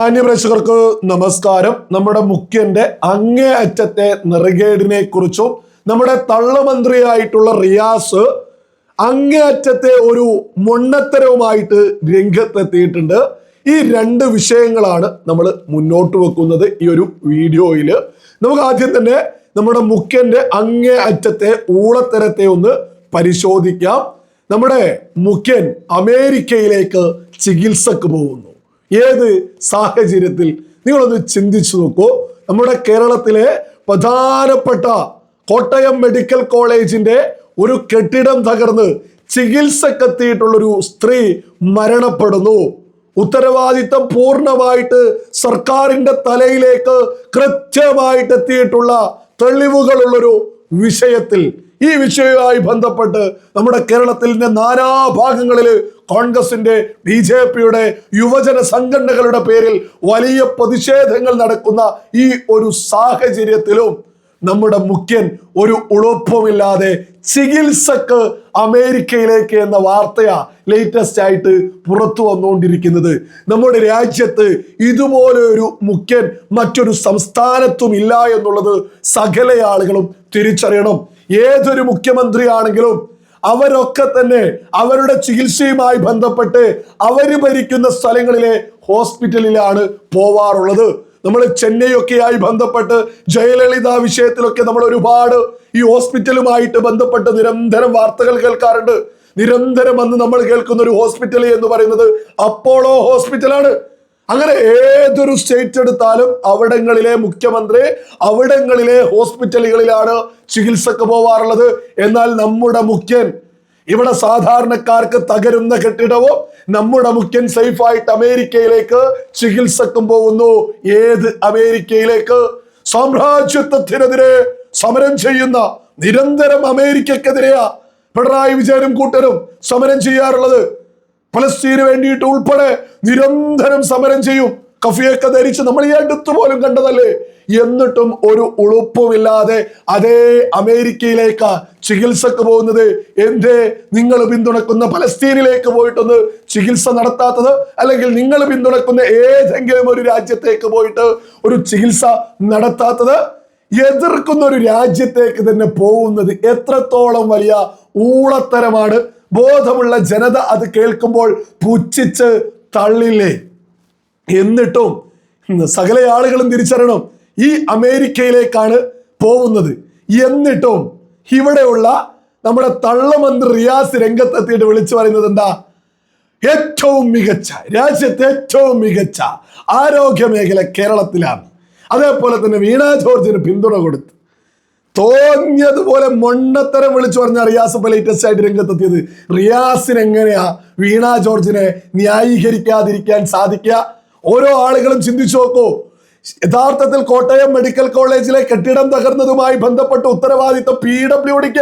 മാന്യപ്രേക്ഷകർക്ക് നമസ്കാരം. നമ്മുടെ മുഖ്യന്റെ അങ്ങേ അറ്റത്തെ നെറുകേടിനെ കുറിച്ചും നമ്മുടെ തള്ളമന്ത്രിയായിട്ടുള്ള റിയാസ് അങ്ങേ അറ്റത്തെ ഒരു മൊണ്ണത്തരവുമായിട്ട് രംഗത്തെത്തിയിട്ടുണ്ട്. ഈ രണ്ട് വിഷയങ്ങളാണ് നമ്മൾ മുന്നോട്ട് വെക്കുന്നത് ഈ ഒരു വീഡിയോയിൽ നമുക്ക് ആദ്യം തന്നെ നമ്മുടെ മുഖ്യന്റെ അങ്ങേ അറ്റത്തെ ഊളത്തരത്തെ ഒന്ന് പരിശോധിക്കാം. നമ്മുടെ മുഖ്യൻ അമേരിക്കയിലേക്ക് ചികിത്സക്ക് പോകുന്നു. ഏത് സാഹചര്യത്തിൽ നിങ്ങളൊന്ന് ചിന്തിച്ചു നോക്കൂ. നമ്മുടെ കേരളത്തിലെ പ്രധാനപ്പെട്ട കോട്ടയം മെഡിക്കൽ കോളേജിന്റെ ഒരു കെട്ടിടം തകർന്ന് ചികിത്സക്കെത്തിയിട്ടുള്ളൊരു സ്ത്രീ മരണപ്പെടുന്നു. ഉത്തരവാദിത്തം പൂർണമായിട്ട് സർക്കാരിന്റെ തലയിലേക്ക് കൃത്യമായിട്ട് എത്തിയിട്ടുള്ള തെളിവുകളുള്ളൊരു വിഷയത്തിൽ ഈ വിഷയവുമായി ബന്ധപ്പെട്ട് നമ്മുടെ കേരളത്തിന്റെ നാനാഭാഗങ്ങളിൽ കോൺഗ്രസിന്റെ ബി ജെ പിയുടെ യുവജന സംഘടനകളുടെ പേരിൽ വലിയ പ്രതിഷേധങ്ങൾ നടക്കുന്ന ഈ ഒരു സാഹചര്യത്തിലും നമ്മുടെ മുഖ്യൻ ഒരു ഉളുപ്പുമില്ലാതെ ചികിത്സക്ക് അമേരിക്കയിലേക്ക് എന്ന വാർത്തയാ ലേറ്റസ്റ്റ് ആയിട്ട് പുറത്തു വന്നുകൊണ്ടിരിക്കുന്നത്. നമ്മുടെ രാജ്യത്ത് ഇതുപോലെ ഒരു മുഖ്യൻ മറ്റൊരു സംസ്ഥാനത്തും ഇല്ല എന്നുള്ളത് സകല ആളുകളും തിരിച്ചറിയണം. ഏതൊരു മുഖ്യമന്ത്രിയാണെങ്കിലും അവരൊക്കെ തന്നെ അവരുടെ ചികിത്സയുമായി ബന്ധപ്പെട്ട് അവർ ഭരിക്കുന്ന സ്ഥലങ്ങളിലെ ഹോസ്പിറ്റലിലാണ് പോവാറുള്ളത്. നമ്മൾ ചെന്നൈയൊക്കെയായി ബന്ധപ്പെട്ട് ജയലളിത വിഷയത്തിലൊക്കെ നമ്മൾ ഒരുപാട് ഈ ഹോസ്പിറ്റലുമായിട്ട് ബന്ധപ്പെട്ട് നിരന്തരം വാർത്തകൾ കേൾക്കാറുണ്ട്. നിരന്തരം വന്ന് നമ്മൾ കേൾക്കുന്ന ഒരു ഹോസ്പിറ്റൽ എന്ന് പറയുന്നത് അപ്പോളോ ഹോസ്പിറ്റലാണ്. അങ്ങനെ ഏതൊരു സ്റ്റേറ്റ് എടുത്താലും അവിടങ്ങളിലെ മുഖ്യമന്ത്രി അവിടങ്ങളിലെ ഹോസ്പിറ്റലുകളിലാണ് ചികിത്സക്ക് പോവാറുള്ളത്. എന്നാൽ നമ്മുടെ മുഖ്യൻ ഇവിടെ സാധാരണക്കാർക്ക് തകരുന്ന കെട്ടിടവും നമ്മുടെ മുഖ്യൻ സേഫായിട്ട് അമേരിക്കയിലേക്ക് ചികിത്സക്കും പോകുന്നു. ഏത് അമേരിക്കയിലേക്ക്? സാമ്രാജ്യത്വത്തിനെതിരെ സമരം ചെയ്യുന്ന നിരന്തരം അമേരിക്കക്കെതിരെയാ പിണറായി വിജയനും കൂട്ടരും സമരം ചെയ്യാറുള്ളത്. ഫലസ്തീന് വേണ്ടിയിട്ട് ഉൾപ്പെടെ നിരന്തരം സമരം ചെയ്യും. കഫിയൊക്കെ ധരിച്ച് നമ്മൾ ഈ അടുത്ത് പോലും കണ്ടതല്ലേ? എന്നിട്ടും ഒരു ഉളുപ്പുമില്ലാതെ അതേ അമേരിക്കയിലേക്ക് ചികിത്സക്ക് പോകുന്നത് എന്തേ? നിങ്ങൾ പിന്തുണക്കുന്ന പലസ്തീനിലേക്ക് പോയിട്ടൊന്ന് ചികിത്സ നടത്താത്തത് അല്ലെങ്കിൽ നിങ്ങൾ പിന്തുണക്കുന്ന ഏതെങ്കിലും ഒരു രാജ്യത്തേക്ക് പോയിട്ട് ഒരു ചികിത്സ നടത്താത്തത്? എതിർക്കുന്ന ഒരു രാജ്യത്തേക്ക് തന്നെ പോകുന്നത് എത്രത്തോളം വലിയ ഊളത്തരമാണ്. ബോധമുള്ള ജനത അത് കേൾക്കുമ്പോൾ പുച്ഛിച്ച് തള്ളില്ലേ? എന്നിട്ടും സകല ആളുകളും തിരിച്ചറിയണം. ഈ അമേരിക്കയിലേക്കാണ് പോകുന്നത്. എന്നിട്ടും ഇവിടെയുള്ള നമ്മുടെ തള്ളമന്ത്രി റിയാസ് രംഗത്തെത്തിയിട്ട് വിളിച്ചു പറയുന്നത് എന്താ? ഏറ്റവും മികച്ച രാജ്യത്തെ ഏറ്റവും മികച്ച ആരോഗ്യ മേഖല കേരളത്തിലാണ്. അതേപോലെ തന്നെ വീണാ ജോർജിന് പിന്തുണ കൊടുത്തു തോന്നിയതുപോലെ മൊണ്ണത്തരം വിളിച്ചു പറഞ്ഞ റിയാസ് ഇപ്പൊ ലേറ്റസ്റ്റ് ആയിട്ട് രംഗത്തെത്തിയത്. റിയാസിന് എങ്ങനെയാ വീണ ജോർജിനെ ന്യായീകരിക്കാതിരിക്കാൻ സാധിക്കുക? ഓരോ ആളുകളും ചിന്തിച്ചു നോക്കൂ. യഥാർത്ഥത്തിൽ കോട്ടയം മെഡിക്കൽ കോളേജിലെ കെട്ടിടം തകർന്നതുമായി ബന്ധപ്പെട്ട ഉത്തരവാദിത്വം പി ഡബ്ല്യു ഡിക്ക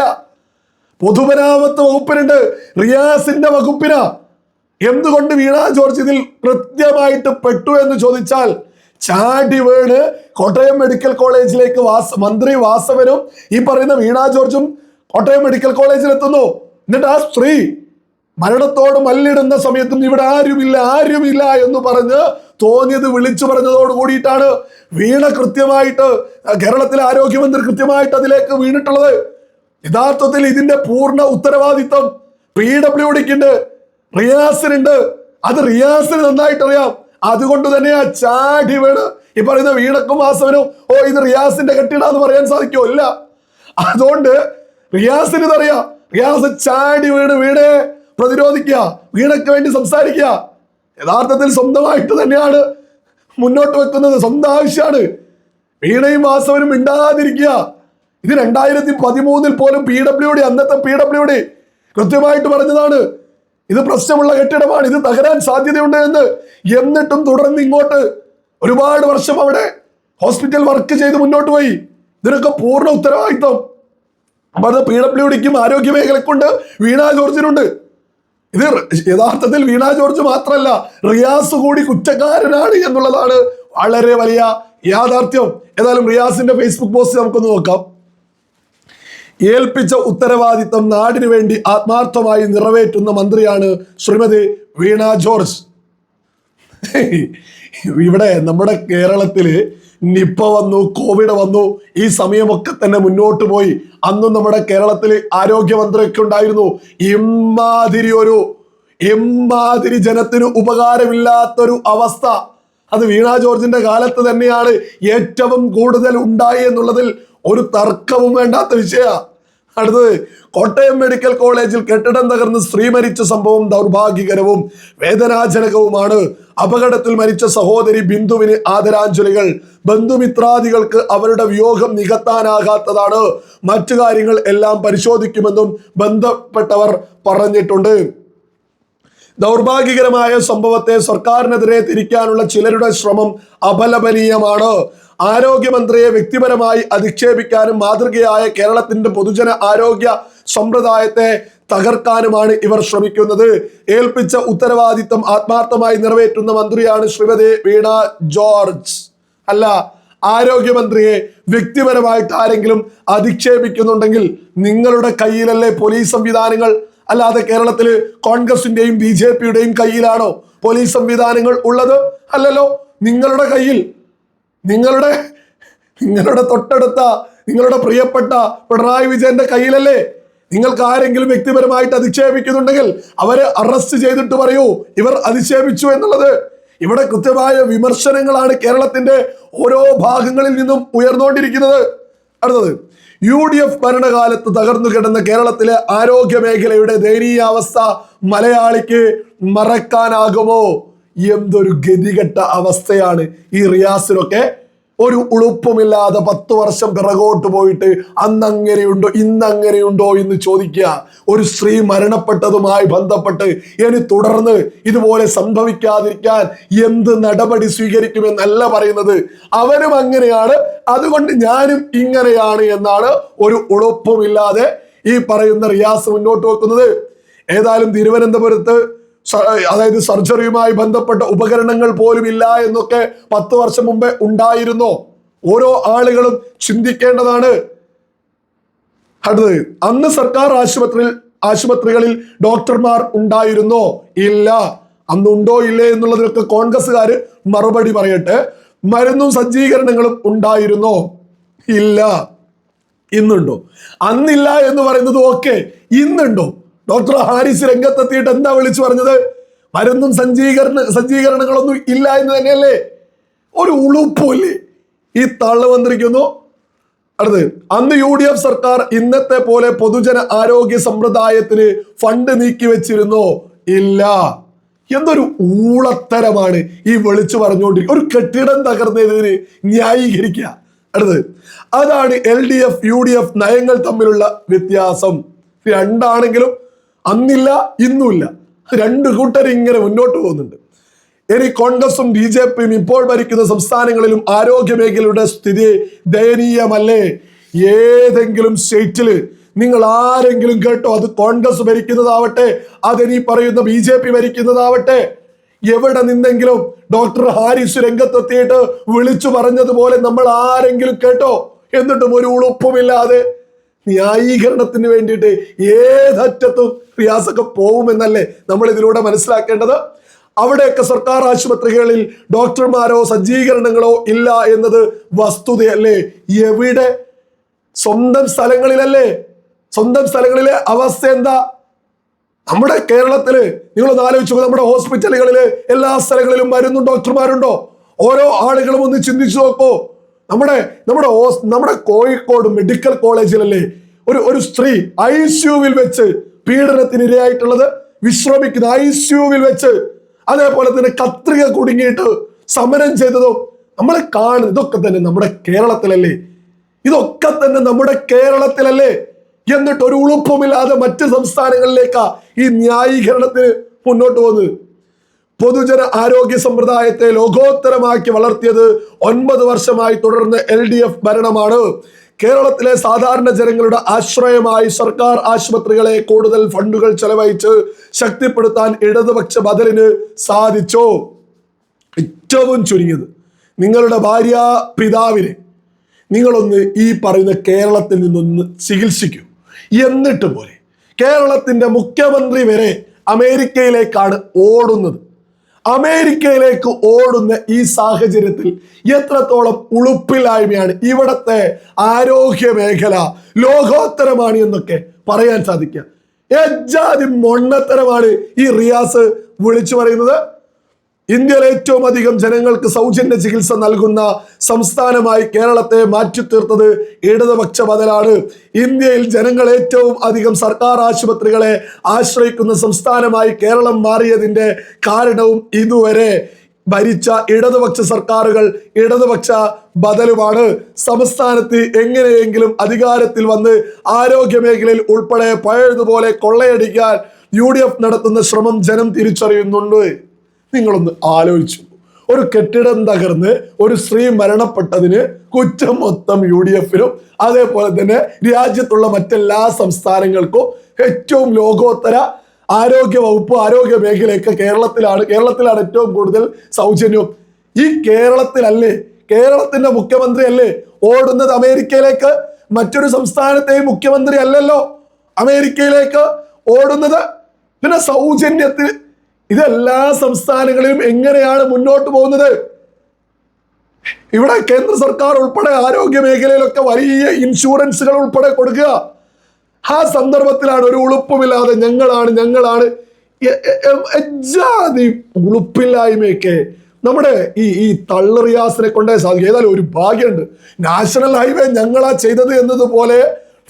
പൊതുമരാമത്ത് വകുപ്പിനുണ്ട്. റിയാസിന്റെ വകുപ്പിനാ. എന്തുകൊണ്ട് വീണ ജോർജ് ഇതിൽ കൃത്യമായിട്ട് പെട്ടു എന്ന് ചോദിച്ചാൽ ചാടി വീണ് കോട്ടയം മെഡിക്കൽ കോളേജിലേക്ക് വാസ മന്ത്രി വാസവനും ഈ പറയുന്ന വീണ ജോർജും കോട്ടയം മെഡിക്കൽ കോളേജിൽ എത്തുന്നു എന്നിട്ട് ആ സ്ത്രീ മരണത്തോട് മല്ലിടുന്ന സമയത്തും ഇവിടെ ആരുമില്ല ആരുമില്ല എന്ന് പറഞ്ഞ് തോന്നിയത് വിളിച്ചു പറഞ്ഞതോട് കൂടിയിട്ടാണ് വീണ കൃത്യമായിട്ട് കേരളത്തിലെ ആരോഗ്യമന്ത്രി കൃത്യമായിട്ട് അതിലേക്ക് വീണിട്ടുള്ളത്. യഥാർത്ഥത്തിൽ ഇതിന്റെ പൂർണ ഉത്തരവാദിത്വം പി ഡബ്ല്യു ഡിക്കുണ്ട് റിയാസിനുണ്ട് അത് റിയാസിന് നന്നായിട്ട് അറിയാം അതുകൊണ്ട് തന്നെ ആ ചാടി വീണ് ഈ പറയുന്ന വീണക്കും വാസവനും ഓ ഇത് റിയാസിന്റെ കെട്ടിടാന്ന് പറയാൻ സാധിക്കുമോ ഇല്ല അതുകൊണ്ട് റിയാസിന് ഇതറിയാം റിയാസ് ചാടി വീണ് വീണെ പ്രതിരോധിക്കുക വീണയ്ക്ക് വേണ്ടി സംസാരിക്കുക. യഥാർത്ഥത്തിൽ സ്വന്തമായിട്ട് തന്നെയാണ് മുന്നോട്ട് വെക്കുന്നത് സ്വന്തം ആവശ്യമാണ്. വീണയും വാസവനും മിണ്ടാതിരിക്കുക. ഇത് രണ്ടായിരത്തി പതിമൂന്നിൽ പോലും പി ഡബ്ല്യു ഡി അന്നത്തെ പി ഡബ്ല്യു ഡി കൃത്യമായിട്ട് പറഞ്ഞതാണ്. ഇത് പ്രശ്നമുള്ള കെട്ടിടമാണ്. ഇത് തകരാൻ സാധ്യതയുണ്ട് എന്ന് എന്നിട്ടും തുടർന്ന് ഇങ്ങോട്ട് ഒരുപാട് വർഷം അവിടെ ഹോസ്പിറ്റൽ വർക്ക് ചെയ്ത് മുന്നോട്ട് പോയി. ഇതിനൊക്കെ പൂർണ ഉത്തരവാദിത്വം. അപ്പൊ അത് പി ഡബ്ല്യു ഡിക്കും ആരോഗ്യ മേഖലക്കുണ്ട്. വീണ ജോർജിനുണ്ട്. ഇത് യഥാർത്ഥത്തിൽ വീണ ജോർജ് മാത്രമല്ല റിയാസ് കൂടി കുറ്റക്കാരനാണ് എന്നുള്ളതാണ് വളരെ വലിയ യാഥാർത്ഥ്യം. ഏതായാലും റിയാസിന്റെ ഫേസ്ബുക്ക് പോസ്റ്റ് നമുക്കൊന്ന് നോക്കാം. ഏൽപ്പിച്ച ഉത്തരവാദിത്തം നാടിനു വേണ്ടി ആത്മാർത്ഥമായി നിറവേറ്റുന്ന മന്ത്രിയാണ് ശ്രീമതി വീണ ജോർജ്. ഇവിടെ നമ്മുടെ കേരളത്തിൽ നിപ്പ വന്നു കോവിഡ് വന്നു ഈ സമയമൊക്കെ തന്നെ മുന്നോട്ട് പോയി. അന്നും നമ്മുടെ കേരളത്തിൽ ആരോഗ്യമന്ത്രിയൊക്കെ ഉണ്ടായിരുന്നു. ഇമാതിരി ഒരു ഇമാതിരി ജനത്തിന് ഉപകാരമില്ലാത്തൊരു അവസ്ഥ. അത് വീണ ജോർജിന്റെ കാലത്ത് തന്നെയാണ് ഏറ്റവും കൂടുതൽ ഉണ്ടായി എന്നുള്ളതിൽ ഒരു തർക്കവും വേണ്ടാത്ത വിഷയ. അടുത്തത് കോട്ടയം മെഡിക്കൽ കോളേജിൽ കെട്ടിടം തകർന്ന് സ്ത്രീ മരിച്ച സംഭവം ദൗർഭാഗ്യകരവും വേദനാജനകവുമാണ്. അപകടത്തിൽ മരിച്ച സഹോദരി ബിന്ദുവിന് ആദരാഞ്ജലികൾ. ബന്ധുമിത്രാദികൾക്ക് അവരുടെ വിയോഗം നികത്താനാകാത്തതാണ്. മറ്റു കാര്യങ്ങൾ എല്ലാം പരിശോധിക്കുമെന്നും ബന്ധപ്പെട്ടവർ പറഞ്ഞിട്ടുണ്ട്. ദൗർഭാഗ്യകരമായ സംഭവത്തെ സർക്കാരിനെതിരെ തിരിക്കാനുള്ള ചിലരുടെ ശ്രമം അപലപനീയമാണ്. ആരോഗ്യമന്ത്രിയെ വ്യക്തിപരമായി അധിക്ഷേപിക്കാനും മാതൃകയായ കേരളത്തിന്റെ പൊതുജന ആരോഗ്യ സമ്പ്രദായത്തെ തകർക്കാനുമാണ് ഇവർ ശ്രമിക്കുന്നത്. ഏൽപ്പിച്ച ഉത്തരവാദിത്തം ആത്മാർത്ഥമായി നിറവേറ്റുന്ന മന്ത്രിയാണ് ശ്രീമതി വീണ ജോർജ്. അല്ല ആരോഗ്യമന്ത്രിയെ വ്യക്തിപരമായിട്ട് ആരെങ്കിലും അധിക്ഷേപിക്കുന്നുണ്ടെങ്കിൽ നിങ്ങളുടെ കയ്യിലല്ലേ പോലീസ് സംവിധാനങ്ങൾ? അല്ലാതെ കേരളത്തിൽ കോൺഗ്രസിന്റെയും ബി ജെ പിയുടെയും കയ്യിലാണോ പോലീസ് സംവിധാനങ്ങൾ ഉള്ളത്? അല്ലല്ലോ നിങ്ങളുടെ കയ്യിൽ നിങ്ങളുടെ നിങ്ങളുടെ തൊട്ടടുത്ത നിങ്ങളുടെ പ്രിയപ്പെട്ട പിണറായി വിജയന്റെ കയ്യിലല്ലേ? നിങ്ങൾക്ക് ആരെങ്കിലും വ്യക്തിപരമായിട്ട് അധിക്ഷേപിക്കുന്നുണ്ടെങ്കിൽ അവരെ അറസ്റ്റ് ചെയ്തിട്ട് പറയൂ ഇവർ അധിക്ഷേപിച്ചു എന്നുള്ളത്. ഇവിടെ കൃത്യമായ വിമർശനങ്ങളാണ് കേരളത്തിന്റെ ഓരോ ഭാഗങ്ങളിൽ നിന്നും ഉയർന്നുകൊണ്ടിരിക്കുന്നത്. അടുത്തത് യു ഡി എഫ് ഭരണകാലത്ത് തകർന്നു കിടന്ന കേരളത്തിലെ ആരോഗ്യ മേഖലയുടെ ദയനീയാവസ്ഥ മലയാളിക്ക് മറക്കാനാകുമോ? എന്തൊരു ഗതികെട്ട അവസ്ഥയാണ് ഈ റിയാസിനൊക്കെ ഒരു ഉളുപ്പുമില്ലാതെ പത്ത് വർഷം പിറകോട്ട് പോയിട്ട് അന്ന് അങ്ങനെയുണ്ടോ ഇന്ന് അങ്ങനെയുണ്ടോ എന്ന് ചോദിക്കുക. ഒരു സ്ത്രീ മരണപ്പെട്ടതുമായി ബന്ധപ്പെട്ട് ഇനി തുടർന്ന് ഇതുപോലെ സംഭവിക്കാതിരിക്കാൻ എന്ത് നടപടി സ്വീകരിക്കുമെന്നല്ല പറയുന്നത്. അവനും അങ്ങനെയാണ്. അതുകൊണ്ട് ഞാനും ഇങ്ങനെയാണ് എന്നാണ് ഒരു ഉളുപ്പുമില്ലാതെ ഈ പറയുന്ന റിയാസ് മുന്നോട്ട് വെക്കുന്നത്. ഏതായാലും തിരുവനന്തപുരത്ത് അതായത് സർജറിയുമായി ബന്ധപ്പെട്ട ഉപകരണങ്ങൾ പോലും ഇല്ല എന്നൊക്കെ പത്ത് വർഷം മുമ്പേ ഉണ്ടായിരുന്നോ. ഓരോ ആളുകളും ചിന്തിക്കേണ്ടതാണ്. അടുത്തത് അന്ന് സർക്കാർ ആശുപത്രിയിൽ ആശുപത്രികളിൽ ഡോക്ടർമാർ ഉണ്ടായിരുന്നോ? ഇല്ല. അന്നുണ്ടോ ഇല്ലേ എന്നുള്ളതിനൊക്കെ കോൺഗ്രസ്സുകാർ മറുപടി പറയട്ടെ. മരുന്നും സജ്ജീകരണങ്ങളും ഉണ്ടായിരുന്നോ? ഇല്ല. ഇന്നുണ്ടോ? അന്നില്ല എന്ന് പറയുന്നത് ഓക്കെ. ഇന്നുണ്ടോ? ഡോക്ടർ ഹാരിസ് രംഗത്തെത്തിയിട്ട് എന്താ വിളിച്ചു പറഞ്ഞത്? മരുന്നും സജ്ജീകരണ സജ്ജീകരണങ്ങളൊന്നും ഇല്ല എന്ന് തന്നെയല്ലേ? ഒരു ഉളുപ്പല്ലേ ഈ തള്ളു വന്നിരിക്കുന്നു. അടുത്ത് അന്ന് യു ഡി എഫ് സർക്കാർ ഇന്നത്തെ പോലെ പൊതുജന ആരോഗ്യ സമ്പ്രദായത്തിന് ഫണ്ട് നീക്കി വെച്ചിരുന്നോ? ഇല്ല. എന്തൊരു ഊളത്തരമാണ് ഈ വിളിച്ചു പറഞ്ഞുകൊണ്ടിരിക്കുക ഒരു കെട്ടിടം തകർന്നതിന് ന്യായീകരിക്കുക. അടുത്ത് അതാണ് L D F U D F നയങ്ങൾ തമ്മിലുള്ള വ്യത്യാസം. രണ്ടാണെങ്കിലും അന്നില്ല ഇന്നുമില്ല. രണ്ട് കൂട്ടർ ഇങ്ങനെ മുന്നോട്ട് പോകുന്നുണ്ട്. ഇനി കോൺഗ്രസും ബി ജെ പിയും ഇപ്പോൾ ഭരിക്കുന്ന സംസ്ഥാനങ്ങളിലും ആരോഗ്യ മേഖലയുടെ സ്ഥിതി ദയനീയമല്ലേ? ഏതെങ്കിലും സ്റ്റേറ്റിൽ നിങ്ങൾ ആരെങ്കിലും കേട്ടോ അത് കോൺഗ്രസ് ഭരിക്കുന്നതാവട്ടെ അതിനി പറയുന്ന ബി ജെ പി ഭരിക്കുന്നതാവട്ടെ എവിടെ നിന്നെങ്കിലും ഡോക്ടർ ഹാരിസ് രംഗത്തെത്തിയിട്ട് വിളിച്ചു പറഞ്ഞതുപോലെ നമ്മൾ ആരെങ്കിലും കേട്ടോ? എന്നിട്ടും ഒരു ഉളുപ്പുമില്ലാതെ ന്യായീകരണത്തിന് വേണ്ടിയിട്ട് ഏതറ്റത്തും പ്രയാസൊക്കെ പോകുമെന്നല്ലേ നമ്മൾ ഇതിലൂടെ മനസ്സിലാക്കേണ്ടത്? അവിടെയൊക്കെ സർക്കാർ ആശുപത്രികളിൽ ഡോക്ടർമാരോ സജ്ജീകരണങ്ങളോ ഇല്ല എന്നത് വസ്തുതയല്ലേ? എവിടെ? സ്വന്തം സ്ഥലങ്ങളിലല്ലേ? സ്വന്തം സ്ഥലങ്ങളിലെ അവസ്ഥ എന്താ? നമ്മുടെ കേരളത്തിൽ നിങ്ങളൊന്ന് ആലോചിച്ചു നമ്മുടെ ഹോസ്പിറ്റലുകളിൽ എല്ലാ സ്ഥലങ്ങളിലും മരുന്നും ഡോക്ടർമാരുണ്ടോ? ഓരോ ആളുകളും ഒന്ന് ചിന്തിച്ചു നോക്കൂ. നമ്മുടെ നമ്മുടെ നമ്മുടെ കോഴിക്കോട് മെഡിക്കൽ കോളേജിലല്ലേ ഒരു ഒരു സ്ത്രീ ഐ സിയുവിൽ വെച്ച് പീഡനത്തിന് ഇരയായിട്ടുള്ളത് വിശ്രമിക്കുന്ന ഐ സിയുവിൽ വെച്ച് അതേപോലെ തന്നെ കത്രിക കുടുങ്ങിയിട്ട് സമരം ചെയ്തതോ നമ്മൾ കാണുന്നത് ഇതൊക്കെ തന്നെ നമ്മുടെ കേരളത്തിലല്ലേ? ഇതൊക്കെ തന്നെ നമ്മുടെ കേരളത്തിലല്ലേ? എന്നിട്ട് ഒരു ഉളുപ്പുമില്ലാതെ മറ്റ് സംസ്ഥാനങ്ങളിലേക്കാ ഈ ന്യായീകരണത്തിന് മുന്നോട്ട് പോകുന്നത്. പൊതുജന ആരോഗ്യ സമ്പ്രദായത്തെ ലോകോത്തരമാക്കി വളർത്തിയത് ഒൻപത് വർഷമായി തുടർന്ന് എൽ ഡി എഫ് ഭരണമാണ്. കേരളത്തിലെ സാധാരണ ജനങ്ങളുടെ ആശ്രയമായി സർക്കാർ ആശുപത്രികളെ കൂടുതൽ ഫണ്ടുകൾ ചെലവഴിച്ച് ശക്തിപ്പെടുത്താൻ ഇടതുപക്ഷ ബദലിന് സാധിച്ചു. ഏറ്റവും ചുരുങ്ങിയത് നിങ്ങളുടെ ഭാര്യ പിതാവിനെ നിങ്ങളൊന്ന് ഈ പറയുന്ന കേരളത്തിൽ നിന്നൊന്ന് ചികിത്സിക്കൂ. എന്നിട്ട് പോലെ കേരളത്തിന്റെ മുഖ്യമന്ത്രി വരെ അമേരിക്കയിലേക്കാണ് ഓടുന്നത്. അമേരിക്കയിലേക്ക് ഓടുന്ന ഈ സാഹചര്യത്തിൽ എത്രത്തോളം ഉളുപ്പില്ലായ്മയാണ് ഇവിടത്തെ ആരോഗ്യ മേഖല ലോകോത്തരമാണ് എന്നൊക്കെ പറയാൻ സാധിക്കുക. എജാതി മൊണ്ണത്തരമാണ് ഈ റിയാസ് വിളിച്ചു പറയുന്നത്. ഇന്ത്യയിൽ ഏറ്റവും അധികം ജനങ്ങൾക്ക് സൗജന്യ ചികിത്സ നൽകുന്ന സംസ്ഥാനമായി കേരളത്തെ മാറ്റിത്തീർത്തത് ഇടതുപക്ഷ ബദലാണ്. ഇന്ത്യയിൽ ജനങ്ങൾ ഏറ്റവും അധികം സർക്കാർ ആശുപത്രികളെ ആശ്രയിക്കുന്ന സംസ്ഥാനമായി കേരളം മാറിയതിന്റെ കാരണവും ഇതുവരെ ഭരിച്ച ഇടതുപക്ഷ സർക്കാരുകൾ ഇടതുപക്ഷ ബദലുമാണ്. സംസ്ഥാനത്ത് എങ്ങനെയെങ്കിലും അധികാരത്തിൽ വന്ന് ആരോഗ്യ മേഖലയിൽ ഉൾപ്പെടെ പഴയതുപോലെ കൊള്ളയടിക്കാൻ യു നടത്തുന്ന ശ്രമം ജനം തിരിച്ചറിയുന്നുണ്ട്. നിങ്ങളൊന്ന് ആലോചിച്ചു ഒരു കെട്ടിടം തകർന്ന് ഒരു സ്ത്രീ മരണപ്പെട്ടതിന് കുറ്റം മൊത്തം യു ഡി എഫിനും അതേപോലെ തന്നെ രാജ്യത്തുള്ള മറ്റെല്ലാ സംസ്ഥാനങ്ങൾക്കും ഏറ്റവും ലോകോത്തര ആരോഗ്യ വകുപ്പ് ആരോഗ്യ മേഖലയൊക്കെ കേരളത്തിലാണ് കേരളത്തിലാണ് ഏറ്റവും കൂടുതൽ സൗജന്യവും. ഈ കേരളത്തിലല്ലേ കേരളത്തിന്റെ മുഖ്യമന്ത്രി അല്ലേ ഓടുന്നത് അമേരിക്കയിലേക്ക്? മറ്റൊരു സംസ്ഥാനത്തെയും മുഖ്യമന്ത്രി അല്ലല്ലോ അമേരിക്കയിലേക്ക് ഓടുന്നത്? പിന്നെ സൗജന്യത്തിൽ ഇതെല്ലാ സംസ്ഥാനങ്ങളിലും എങ്ങനെയാണ് മുന്നോട്ട് പോകുന്നത്? ഇവിടെ കേന്ദ്ര സർക്കാർ ഉൾപ്പെടെ ആരോഗ്യ മേഖലയിലൊക്കെ വലിയ ഇൻഷുറൻസുകൾ ഉൾപ്പെടെ കൊടുക്കുക. ആ സന്ദർഭത്തിലാണ് ഒരു ഉളുപ്പുമില്ലാതെ ഞങ്ങളാണ് ഞങ്ങളാണ്. എജാതി ഉളുപ്പില്ലായ്മയൊക്കെ നമ്മുടെ ഈ ഈ തള്ളറിയാസിനെ കൊണ്ടേ സാധിക്കും. ഏതായാലും ഒരു ഭാഗ്യമുണ്ട്. നാഷണൽ ഹൈവേ ഞങ്ങളാ ചെയ്തത് എന്നതുപോലെ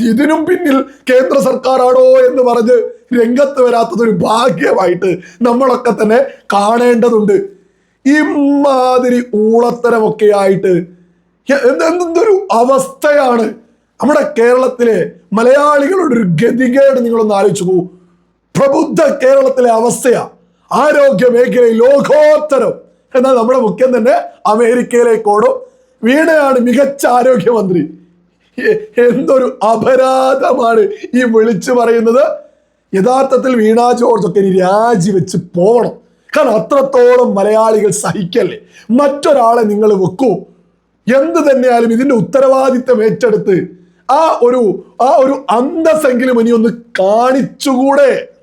ഇതിനും പിന്നിൽ കേന്ദ്ര സർക്കാരാണോ എന്ന് പറഞ്ഞ് രംഗത്ത് വരാത്തത് ഒരു ഭാഗ്യമായിട്ട് നമ്മളൊക്കെ തന്നെ കാണേണ്ടതുണ്ട്. ഇമാതിരി ഊളത്തരമൊക്കെ ആയിട്ട് എന്തെന്തൊരു അവസ്ഥയാണ്. നമ്മുടെ കേരളത്തിലെ മലയാളികളുടെ ഒരു ഗതികേട് നിങ്ങളൊന്ന് ആലോചിച്ചു പോകൂ പ്രബുദ്ധ കേരളത്തിലെ അവസ്ഥയാ. ആരോഗ്യ മേഖലയിൽ ലോകോത്തരം. എന്നാൽ നമ്മുടെ മുഖ്യം തന്നെ അമേരിക്കയിലേക്കോടും. വീണയാണ് മികച്ച ആരോഗ്യമന്ത്രി. എന്തൊരു അപരാധമാണ് ഈ വിളിച്ചു പറയുന്നത്. യഥാർത്ഥത്തിൽ വീണാ ജോർജൊക്കെ ഇനി രാജിവെച്ച് പോകണം കാരണം അത്രത്തോളം മലയാളികൾ സഹിക്കല്ലേ? മറ്റൊരാളെ നിങ്ങൾ വെക്കൂ. എന്ത് തന്നെയാലും ഇതിന്റെ ഉത്തരവാദിത്തം ഏറ്റെടുത്ത് ആ ഒരു ആ ഒരു അന്തസ്സെങ്കിലും ഇനി ഒന്ന് കാണിച്ചുകൂടെ?